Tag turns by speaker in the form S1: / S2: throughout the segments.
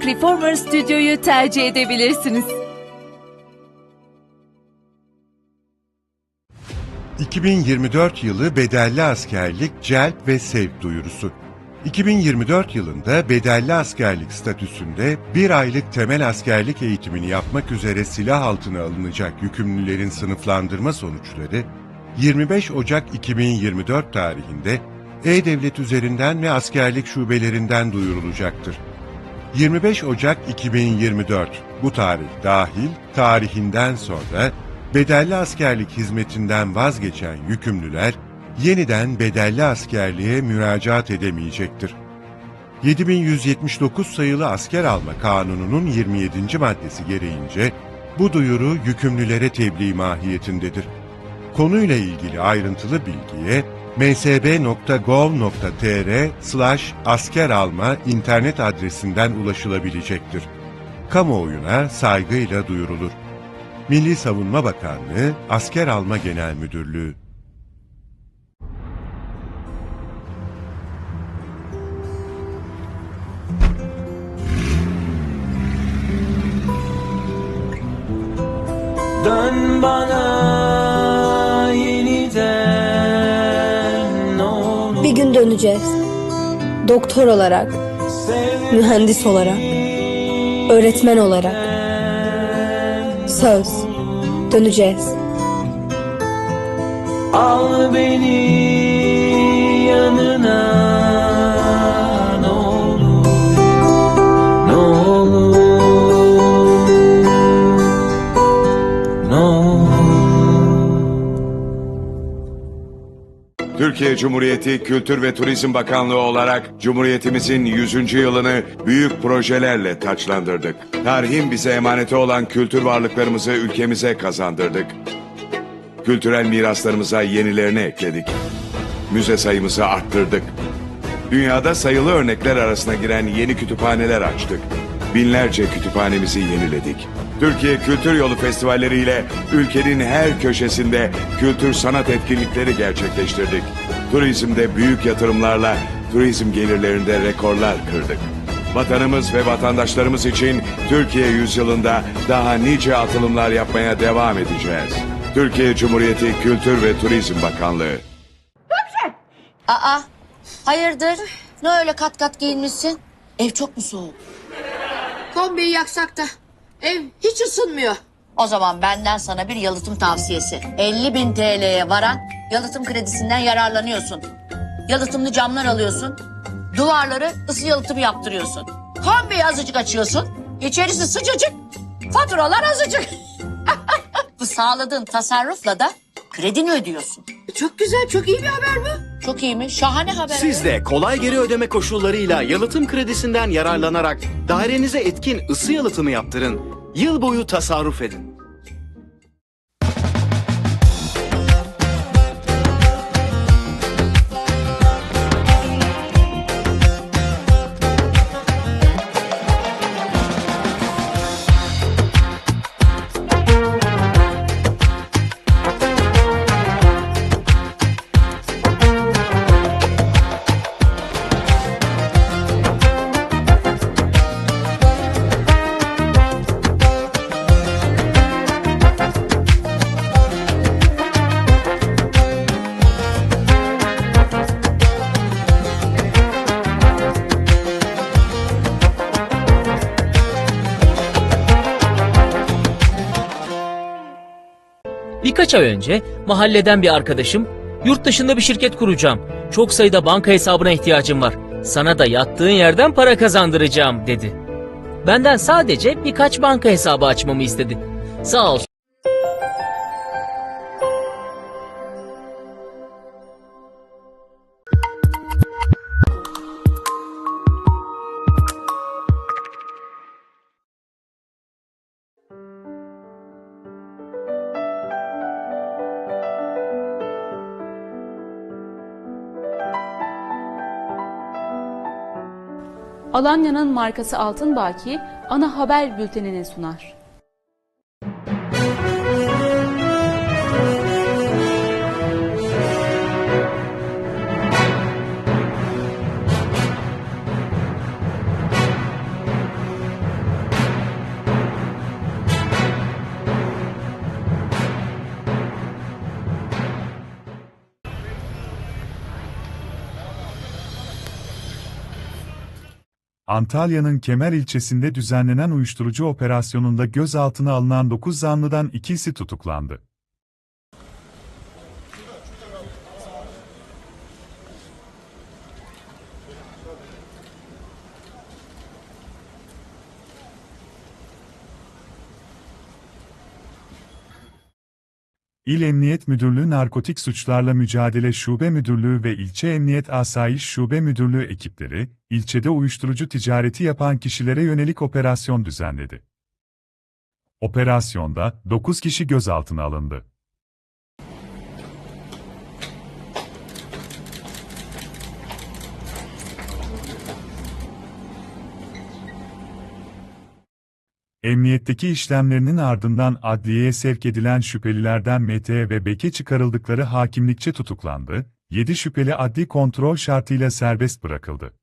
S1: olarak Reformer Stüdyo'yu tercih edebilirsiniz.
S2: 2024 yılı bedelli askerlik celp ve sevk duyurusu. 2024 yılında bedelli askerlik statüsünde bir aylık temel askerlik eğitimini yapmak üzere silah altına alınacak yükümlülerin sınıflandırma sonuçları 25 Ocak 2024 tarihinde E-Devlet üzerinden ve askerlik şubelerinden duyurulacaktır. 25 Ocak 2024 bu tarih dahil tarihinden sonra bedelli askerlik hizmetinden vazgeçen yükümlüler yeniden bedelli askerliğe müracaat edemeyecektir. 7179 sayılı asker alma kanununun 27. maddesi gereğince bu duyuru yükümlülere tebliğ mahiyetindedir. Konuyla ilgili ayrıntılı bilgiye msb.gov.tr slash asker alma internet adresinden ulaşılabilecektir. Kamuoyuna saygıyla duyurulur. Milli Savunma Bakanlığı Asker Alma Genel Müdürlüğü
S3: Dön bana
S4: döneceğiz. Doktor olarak, mühendis olarak, öğretmen olarak. Söz. Döneceğiz.
S3: Al beni yanına
S5: Türkiye Cumhuriyeti Kültür ve Turizm Bakanlığı olarak Cumhuriyetimizin 100. yılını büyük projelerle taçlandırdık. Tarihin bize emaneti olan kültür varlıklarımızı ülkemize kazandırdık. Kültürel miraslarımıza yenilerini ekledik. Müze sayımızı arttırdık. Dünyada sayılı örnekler arasına giren yeni kütüphaneler açtık. Binlerce kütüphanemizi yeniledik. Türkiye Kültür Yolu Festivalleri ile ülkenin her köşesinde kültür sanat etkinlikleri gerçekleştirdik. Turizmde büyük yatırımlarla turizm gelirlerinde rekorlar kırdık. Vatanımız ve vatandaşlarımız için Türkiye yüzyılında daha nice atılımlar yapmaya devam edeceğiz. Türkiye Cumhuriyeti Kültür ve Turizm Bakanlığı
S6: Aa, hayırdır? Ne öyle kat kat giyinmişsin? Ev çok mu soğuk?
S7: Kombiyi yaksak da ev hiç ısınmıyor.
S6: O zaman benden sana bir yalıtım tavsiyesi. 50 bin TL'ye varan yalıtım kredisinden yararlanıyorsun. Yalıtımlı camlar alıyorsun. Duvarları ısı yalıtımı yaptırıyorsun. Kombiyi azıcık açıyorsun. İçerisi sıcacık. Faturalar azıcık. Bu sağladığın tasarrufla da kredini ödüyorsun.
S7: Çok güzel, çok iyi bir haber bu.
S6: Çok iyi mi? Şahane haber.
S8: Siz de kolay geri ödeme koşullarıyla yalıtım kredisinden yararlanarak dairenize etkin ısı yalıtımı yaptırın. Yıl boyu tasarruf edin.
S9: Birkaç ay önce mahalleden bir arkadaşım yurt dışında bir şirket kuracağım. Çok sayıda banka hesabına ihtiyacım var. Sana da yattığın yerden para kazandıracağım dedi. Benden sadece birkaç banka hesabı açmamı istedi. Sağ olsun.
S10: Alanya'nın markası Altın Baki ana haber bültenini sunar.
S11: Antalya'nın Kemer ilçesinde düzenlenen uyuşturucu operasyonunda gözaltına alınan 9 zanlıdan ikisi tutuklandı. İl Emniyet Müdürlüğü Narkotik Suçlarla Mücadele Şube Müdürlüğü ve İlçe Emniyet Asayiş Şube Müdürlüğü ekipleri, ilçede uyuşturucu ticareti yapan kişilere yönelik operasyon düzenledi. Operasyonda 9 kişi gözaltına alındı. Emniyetteki işlemlerinin ardından adliyeye sevk edilen şüphelilerden Mete ve Beke çıkarıldıkları hakimlikçe tutuklandı, 7 şüpheli adli kontrol şartıyla serbest bırakıldı.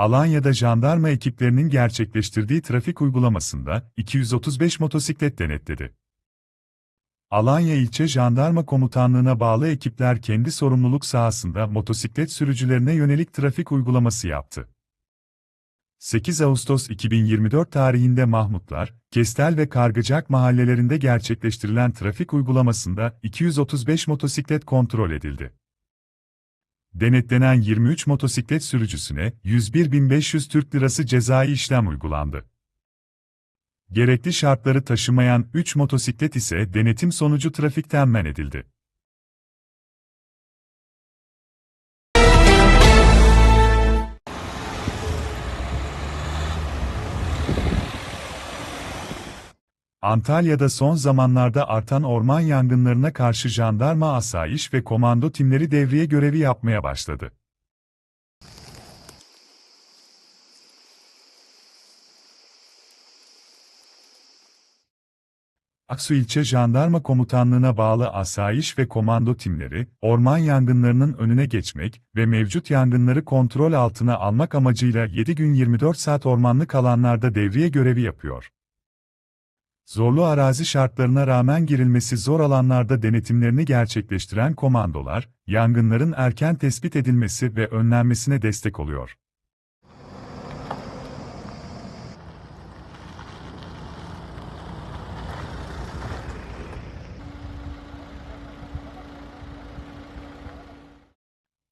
S11: Alanya'da jandarma ekiplerinin gerçekleştirdiği trafik uygulamasında 235 motosiklet denetledi. Alanya İlçe Jandarma Komutanlığı'na bağlı ekipler kendi sorumluluk sahasında motosiklet sürücülerine yönelik trafik uygulaması yaptı. 8 Ağustos 2024 tarihinde Mahmutlar, Kestel ve Kargıcak mahallelerinde gerçekleştirilen trafik uygulamasında 235 motosiklet kontrol edildi. Denetlenen 23 motosiklet sürücüsüne 101.500 Türk Lirası cezai işlem uygulandı. Gerekli şartları taşımayan 3 motosiklet ise denetim sonucu trafikten men edildi. Antalya'da son zamanlarda artan orman yangınlarına karşı jandarma asayiş ve komando timleri devriye görevi yapmaya başladı. Aksu İlçe Jandarma Komutanlığı'na bağlı asayiş ve komando timleri, orman yangınlarının önüne geçmek ve mevcut yangınları kontrol altına almak amacıyla 7 gün 24 saat ormanlık alanlarda devriye görevi yapıyor. Zorlu arazi şartlarına rağmen girilmesi zor alanlarda denetimlerini gerçekleştiren komandolar, yangınların erken tespit edilmesi ve önlenmesine destek oluyor.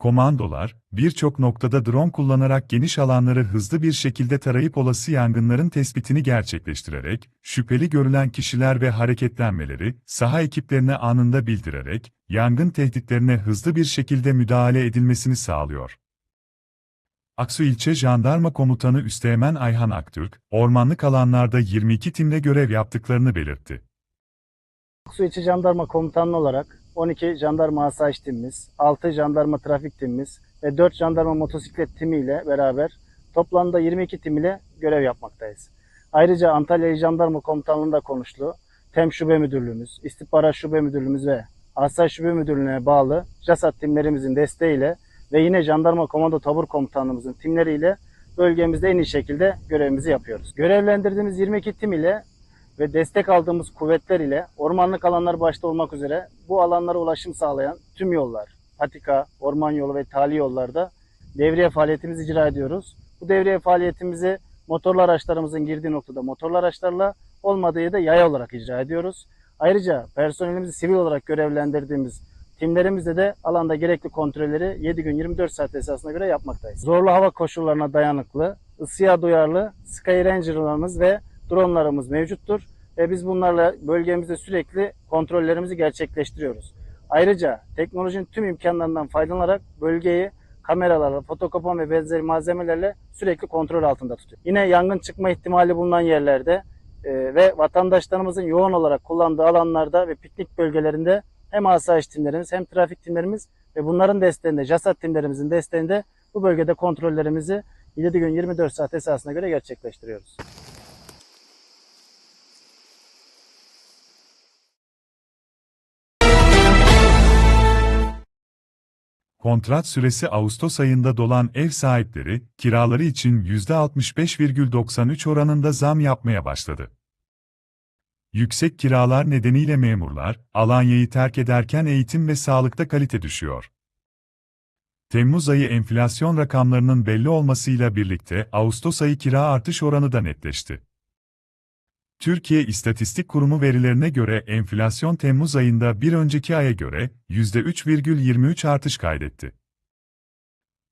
S11: Komandolar, birçok noktada drone kullanarak geniş alanları hızlı bir şekilde tarayıp olası yangınların tespitini gerçekleştirerek, şüpheli görülen kişiler ve hareketlenmeleri, saha ekiplerine anında bildirerek, yangın tehditlerine hızlı bir şekilde müdahale edilmesini sağlıyor. Aksu İlçe Jandarma Komutanı Üsteğmen Ayhan Aktürk, ormanlık alanlarda 22 timle görev yaptıklarını belirtti.
S12: Aksu İlçe Jandarma Komutanlığı olarak 12 jandarma asayiş timimiz, 6 jandarma trafik timimiz ve 4 jandarma motosiklet timiyle beraber toplamda 22 tim ile görev yapmaktayız. Ayrıca Antalya Jandarma Komutanlığı'nda konuşlu TEM Şube Müdürlüğümüz, İstihbarat Şube Müdürlüğümüz ve Asayiş Şube Müdürlüğü'ne bağlı JASAT timlerimizin desteğiyle ve yine Jandarma Komando Tabur Komutanlığımızın timleriyle bölgemizde en iyi şekilde görevimizi yapıyoruz. Görevlendirdiğimiz 22 tim ile ve destek aldığımız kuvvetler ile ormanlık alanlar başta olmak üzere bu alanlara ulaşım sağlayan tüm yollar, patika, orman yolu ve tali yollarda devriye faaliyetimizi icra ediyoruz. Bu devriye faaliyetimizi motorlu araçlarımızın girdiği noktada motorlu araçlarla olmadığı yerde yaya olarak icra ediyoruz. Ayrıca personelimizi sivil olarak görevlendirdiğimiz timlerimizle de alanda gerekli kontrolleri 7 gün 24 saat esasına göre yapmaktayız. Zorlu hava koşullarına dayanıklı, ısıya duyarlı Sky Ranger'larımız ve dronlarımız mevcuttur ve biz bunlarla bölgemizde sürekli kontrollerimizi gerçekleştiriyoruz. Ayrıca teknolojinin tüm imkanlarından faydalanarak bölgeyi kameralarla, fotokopan ve benzeri malzemelerle sürekli kontrol altında tutuyor. Yine yangın çıkma ihtimali bulunan yerlerde e, ve vatandaşlarımızın yoğun olarak kullandığı alanlarda ve piknik bölgelerinde hem asayiş timlerimiz hem trafik timlerimiz ve bunların desteğinde, JASAT timlerimizin desteğinde bu bölgede kontrollerimizi 7 gün 24 saat esasına göre gerçekleştiriyoruz.
S11: Kontrat süresi Ağustos ayında dolan ev sahipleri, kiraları için %65,93 oranında zam yapmaya başladı. Yüksek kiralar nedeniyle memurlar, Alanya'yı terk ederken eğitim ve sağlıkta kalite düşüyor. Temmuz ayı enflasyon rakamlarının belli olmasıyla birlikte Ağustos ayı kira artış oranı da netleşti. Türkiye İstatistik Kurumu verilerine göre enflasyon Temmuz ayında bir önceki aya göre %3,23 artış kaydetti.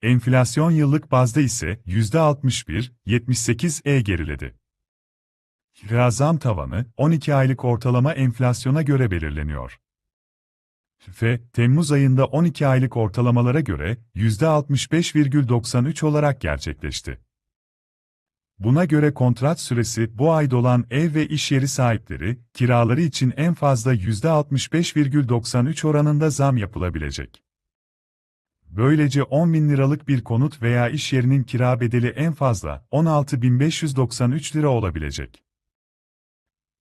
S11: Enflasyon yıllık bazda ise %61,78'e geriledi. Kira tavanı 12 aylık ortalama enflasyona göre belirleniyor. Ve Temmuz ayında 12 aylık ortalamalara göre %65,93 olarak gerçekleşti. Buna göre kontrat süresi bu ay dolan ev ve iş yeri sahipleri, kiraları için en fazla %65,93 oranında zam yapılabilecek. Böylece 10 bin liralık bir konut veya iş yerinin kira bedeli en fazla 16.593 lira olabilecek.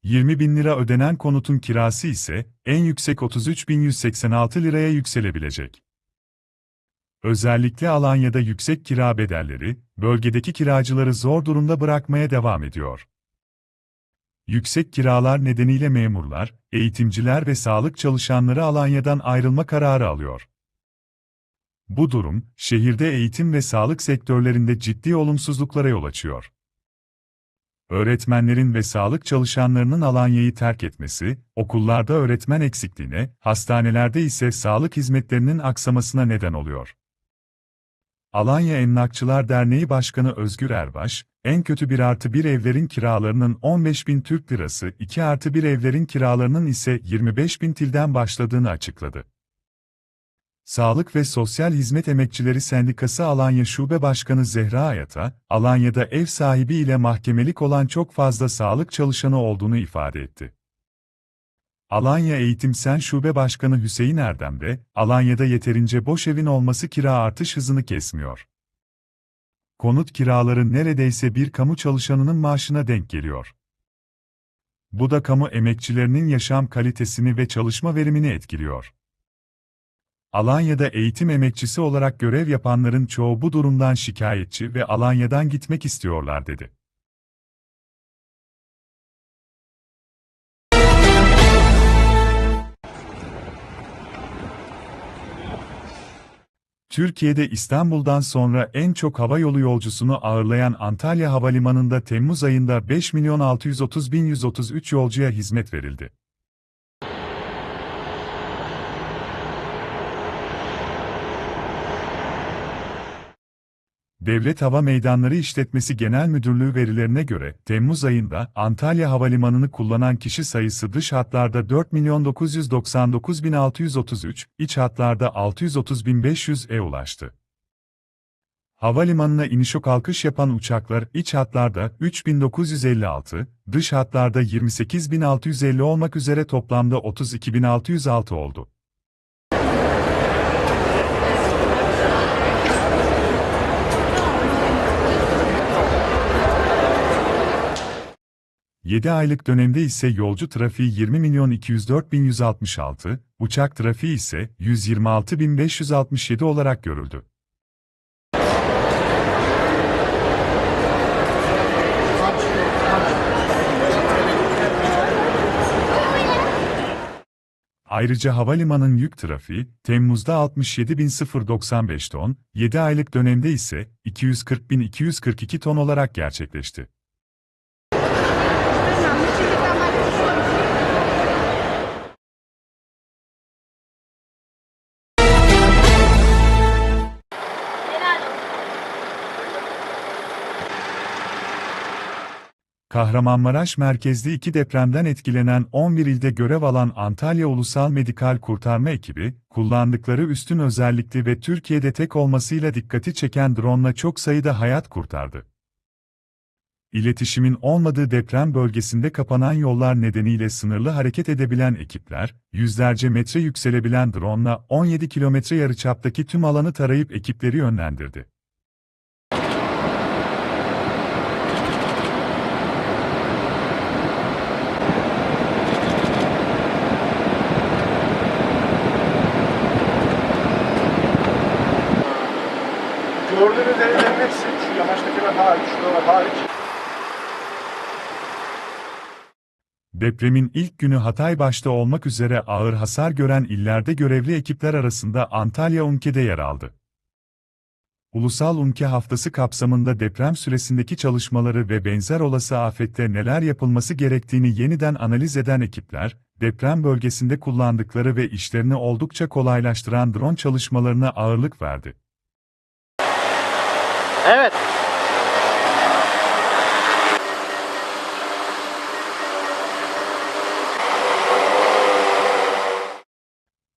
S11: 20 bin lira ödenen konutun kirası ise en yüksek 33.186 liraya yükselebilecek. Özellikle Alanya'da yüksek kira bedelleri, bölgedeki kiracıları zor durumda bırakmaya devam ediyor. Yüksek kiralar nedeniyle memurlar, eğitimciler ve sağlık çalışanları Alanya'dan ayrılma kararı alıyor. Bu durum, şehirde eğitim ve sağlık sektörlerinde ciddi olumsuzluklara yol açıyor. Öğretmenlerin ve sağlık çalışanlarının Alanya'yı terk etmesi, okullarda öğretmen eksikliğine, hastanelerde ise sağlık hizmetlerinin aksamasına neden oluyor. Alanya Emlakçılar Derneği Başkanı Özgür Erbaş, en kötü 1 artı 1 evlerin kiralarının 15 bin Türk Lirası, 2 artı 1 evlerin kiralarının ise 25 bin tilden başladığını açıkladı. Sağlık ve Sosyal Hizmet Emekçileri Sendikası Alanya Şube Başkanı Zehra Ayata, Alanya'da ev sahibi ile mahkemelik olan çok fazla sağlık çalışanı olduğunu ifade etti. Alanya Eğitim Sen Şube Başkanı Hüseyin Erdem de, Alanya'da yeterince boş evin olması kira artış hızını kesmiyor. Konut kiraları neredeyse bir kamu çalışanının maaşına denk geliyor. Bu da kamu emekçilerinin yaşam kalitesini ve çalışma verimini etkiliyor. Alanya'da eğitim emekçisi olarak görev yapanların çoğu bu durumdan şikayetçi ve Alanya'dan gitmek istiyorlar dedi. Türkiye'de İstanbul'dan sonra en çok hava yolu yolcusunu ağırlayan Antalya Havalimanı'nda Temmuz ayında 5 milyon 630 bin 133 yolcuya hizmet verildi. Devlet Hava Meydanları İşletmesi Genel Müdürlüğü verilerine göre, Temmuz ayında Antalya Havalimanı'nı kullanan kişi sayısı dış hatlarda 4.999.633, iç hatlarda 630.500'e ulaştı. Havalimanına iniş o kalkış yapan uçaklar iç hatlarda 3956, dış hatlarda 28650 olmak üzere toplamda 32606 oldu. Yedi aylık dönemde ise yolcu trafiği 20 milyon 204 bin 166, uçak trafiği ise 126 bin 567 olarak görüldü. Ayrıca havalimanın yük trafiği, Temmuz'da 67.095 ton, 7 aylık dönemde ise 240.242 ton olarak gerçekleşti. Kahramanmaraş merkezli iki depremden etkilenen 11 ilde görev alan Antalya Ulusal Medikal Kurtarma Ekibi, kullandıkları üstün özellikli ve Türkiye'de tek olmasıyla dikkati çeken drone'la çok sayıda hayat kurtardı. İletişimin olmadığı deprem bölgesinde kapanan yollar nedeniyle sınırlı hareket edebilen ekipler, yüzlerce metre yükselebilen drone'la 17 kilometre yarıçaptaki tüm alanı tarayıp ekipleri yönlendirdi. Depremin ilk günü Hatay başta olmak üzere ağır hasar gören illerde görevli ekipler arasında Antalya UNKE'de yer aldı. Ulusal UNKE haftası kapsamında deprem süresindeki çalışmaları ve benzer olası afette neler yapılması gerektiğini yeniden analiz eden ekipler, deprem bölgesinde kullandıkları ve işlerini oldukça kolaylaştıran drone çalışmalarına ağırlık verdi.
S12: Evet.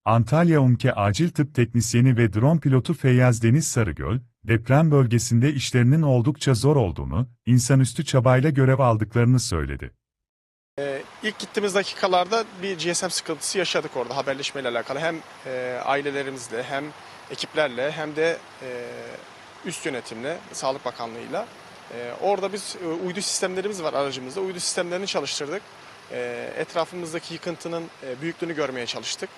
S11: Antalya UNKE Acil Tıp Teknisyeni ve drone pilotu Feyyaz Deniz Sarıgöl, deprem bölgesinde işlerinin oldukça zor olduğunu, insanüstü çabayla görev aldıklarını söyledi.
S13: Ee, ilk gittiğimiz dakikalarda bir GSM sıkıntısı yaşadık orada haberleşmeyle alakalı. Hem e, ailelerimizle hem ekiplerle hem de e, üst yönetimle, Sağlık Bakanlığı'yla. E, orada biz e, uydu sistemlerimiz var aracımızda. Uydu sistemlerini çalıştırdık. E, etrafımızdaki yıkıntının e, büyüklüğünü görmeye çalıştık.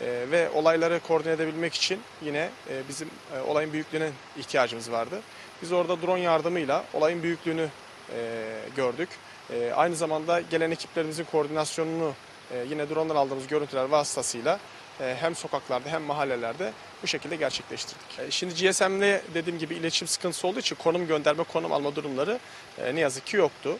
S13: E, ve olayları koordine edebilmek için yine e, bizim e, olayın büyüklüğüne ihtiyacımız vardı. Biz orada drone yardımıyla olayın büyüklüğünü e, gördük. Aynı zamanda gelen ekiplerimizin koordinasyonunu yine drone'dan aldığımız görüntüler vasıtasıyla hem sokaklarda hem mahallelerde bu şekilde gerçekleştirdik. Şimdi GSM'le dediğim gibi iletişim sıkıntısı olduğu için konum gönderme, konum alma durumları ne yazık ki yoktu.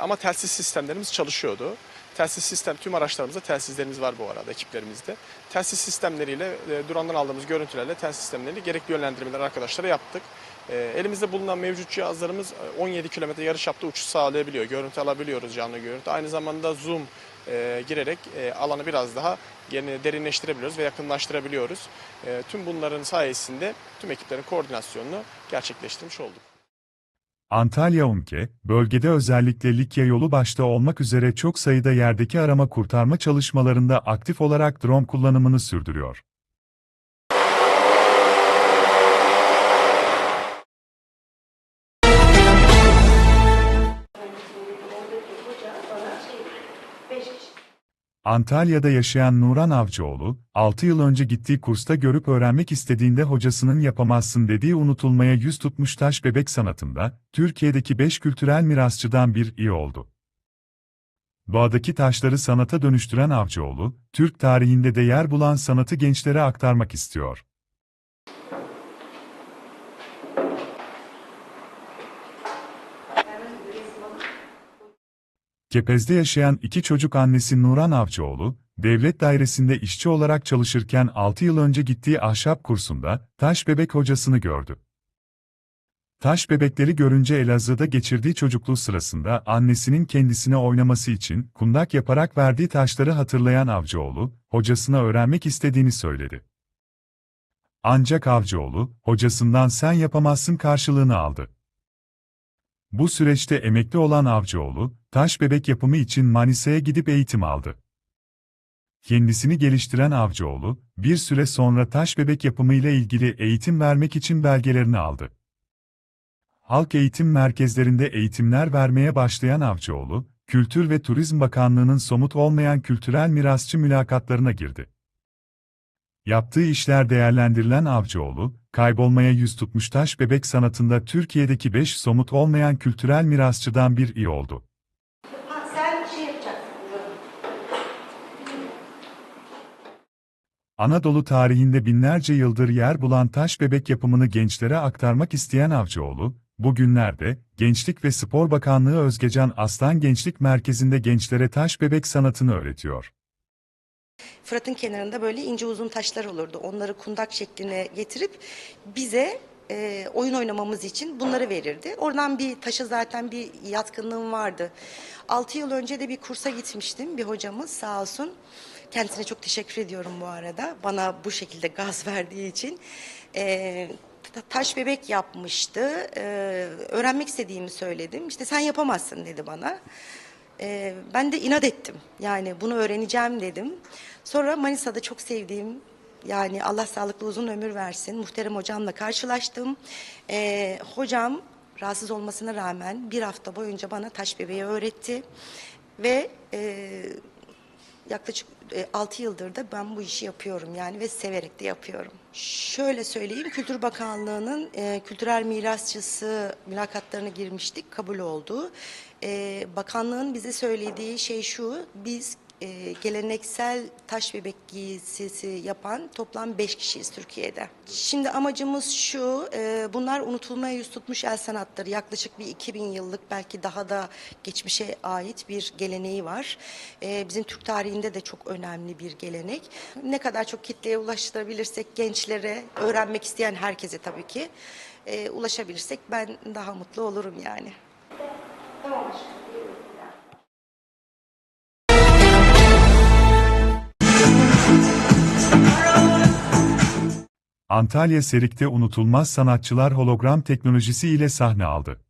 S13: Ama telsiz sistemlerimiz çalışıyordu. Telsiz sistem, tüm araçlarımızda telsizlerimiz var bu arada ekiplerimizde. Telsiz sistemleriyle, e, drone'dan aldığımız görüntülerle telsiz sistemleriyle gerekli yönlendirmeler arkadaşlara yaptık. E, elimizde bulunan mevcut cihazlarımız e, 17 kilometre yarış yaptığı uçuş sağlayabiliyor. Görüntü alabiliyoruz canlı görüntü. Aynı zamanda zoom e, girerek e, alanı biraz daha yeni derinleştirebiliyoruz ve yakınlaştırabiliyoruz. E, tüm bunların sayesinde tüm ekiplerin koordinasyonunu gerçekleştirmiş olduk.
S11: Antalya UNKE, bölgede özellikle Likya yolu başta olmak üzere çok sayıda yerdeki arama kurtarma çalışmalarında aktif olarak drone kullanımını sürdürüyor. Antalya'da yaşayan Nuran Avcıoğlu, 6 yıl önce gittiği kursta görüp öğrenmek istediğinde hocasının yapamazsın dediği unutulmaya yüz tutmuş taş bebek sanatında, Türkiye'deki 5 kültürel mirasçıdan bir iyi oldu. Doğadaki taşları sanata dönüştüren Avcıoğlu, Türk tarihinde de yer bulan sanatı gençlere aktarmak istiyor. Kepez'de yaşayan iki çocuk annesi Nuran Avcıoğlu, devlet dairesinde işçi olarak çalışırken 6 yıl önce gittiği ahşap kursunda taş bebek hocasını gördü. Taş bebekleri görünce Elazığ'da geçirdiği çocukluğu sırasında annesinin kendisine oynaması için kundak yaparak verdiği taşları hatırlayan Avcıoğlu, hocasına öğrenmek istediğini söyledi. Ancak Avcıoğlu, hocasından sen yapamazsın karşılığını aldı. Bu süreçte emekli olan Avcıoğlu, taş bebek yapımı için Manisa'ya gidip eğitim aldı. Kendisini geliştiren Avcıoğlu, bir süre sonra taş bebek yapımı ile ilgili eğitim vermek için belgelerini aldı. Halk eğitim merkezlerinde eğitimler vermeye başlayan Avcıoğlu, Kültür ve Turizm Bakanlığı'nın somut olmayan kültürel mirasçı mülakatlarına girdi. Yaptığı işler değerlendirilen Avcıoğlu, kaybolmaya yüz tutmuş taş bebek sanatında Türkiye'deki 5 somut olmayan kültürel mirasçıdan bir iyi oldu. Anadolu tarihinde binlerce yıldır yer bulan taş bebek yapımını gençlere aktarmak isteyen Avcıoğlu, bugünlerde Gençlik ve Spor Bakanlığı Özgecan Aslan Gençlik Merkezi'nde gençlere taş bebek sanatını öğretiyor.
S14: Fırat'ın kenarında böyle ince uzun taşlar olurdu. Onları kundak şekline getirip bize e, oyun oynamamız için bunları verirdi. Oradan bir taşa zaten bir yatkınlığım vardı. 6 yıl önce de bir kursa gitmiştim. Bir hocamız sağ olsun. Kendisine çok teşekkür ediyorum bu arada. Bana bu şekilde gaz verdiği için. E, ta- taş bebek yapmıştı. E, öğrenmek istediğimi söyledim. İşte sen yapamazsın dedi bana. Ee, ben de inat ettim. Yani bunu öğreneceğim dedim. Sonra Manisa'da çok sevdiğim yani Allah sağlıklı uzun ömür versin. Muhterem hocamla karşılaştım. Ee, hocam rahatsız olmasına rağmen bir hafta boyunca bana taş bebeği öğretti. Ve e, yaklaşık 6 yıldır da ben bu işi yapıyorum yani ve severek de yapıyorum. Şöyle söyleyeyim, Kültür Bakanlığı'nın e, kültürel mirasçısı mülakatlarına girmiştik, kabul oldu. E, bakanlığın bize söylediği şey şu, biz e, geleneksel taş bebek giysisi yapan toplam 5 kişiyiz Türkiye'de. Şimdi amacımız şu, e, bunlar unutulmaya yüz tutmuş el sanatları. Yaklaşık bir 2000 yıllık belki daha da geçmişe ait bir geleneği var. E, bizim Türk tarihinde de çok önemli bir gelenek. Ne kadar çok kitleye ulaştırabilirsek gençlere, öğrenmek isteyen herkese tabii ki e, ulaşabilirsek ben daha mutlu olurum yani. Tamam
S11: Antalya Serik'te unutulmaz sanatçılar hologram teknolojisi ile sahne aldı.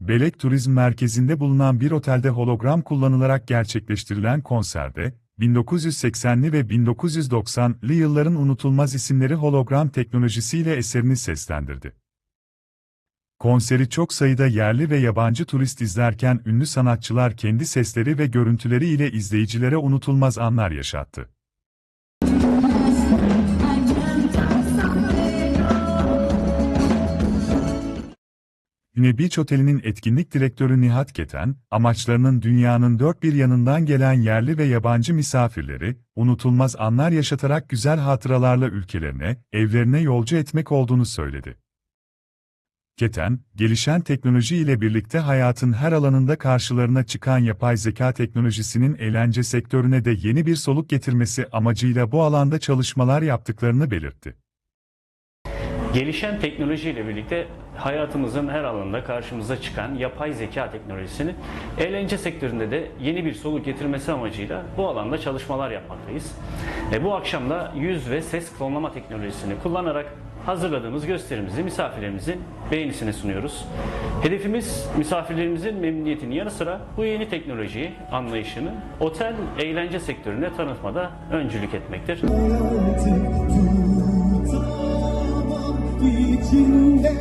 S11: Belek Turizm Merkezi'nde bulunan bir otelde hologram kullanılarak gerçekleştirilen konserde, 1980'li ve 1990'lı yılların unutulmaz isimleri hologram teknolojisiyle eserini seslendirdi. Konseri çok sayıda yerli ve yabancı turist izlerken ünlü sanatçılar kendi sesleri ve görüntüleri ile izleyicilere unutulmaz anlar yaşattı. Yine Beach Oteli'nin etkinlik direktörü Nihat Keten, amaçlarının dünyanın dört bir yanından gelen yerli ve yabancı misafirleri, unutulmaz anlar yaşatarak güzel hatıralarla ülkelerine, evlerine yolcu etmek olduğunu söyledi. Keten, gelişen teknoloji ile birlikte hayatın her alanında karşılarına çıkan yapay zeka teknolojisinin eğlence sektörüne de yeni bir soluk getirmesi amacıyla bu alanda çalışmalar yaptıklarını belirtti.
S15: Gelişen teknolojiyle birlikte hayatımızın her alanında karşımıza çıkan yapay zeka teknolojisini eğlence sektöründe de yeni bir soluk getirmesi amacıyla bu alanda çalışmalar yapmaktayız. E, bu akşam da yüz ve ses klonlama teknolojisini kullanarak hazırladığımız gösterimizi misafirlerimizin beğenisine sunuyoruz. Hedefimiz misafirlerimizin memnuniyetinin yanı sıra bu yeni teknolojiyi, anlayışını otel eğlence sektöründe tanıtmada öncülük etmektir.
S3: içinde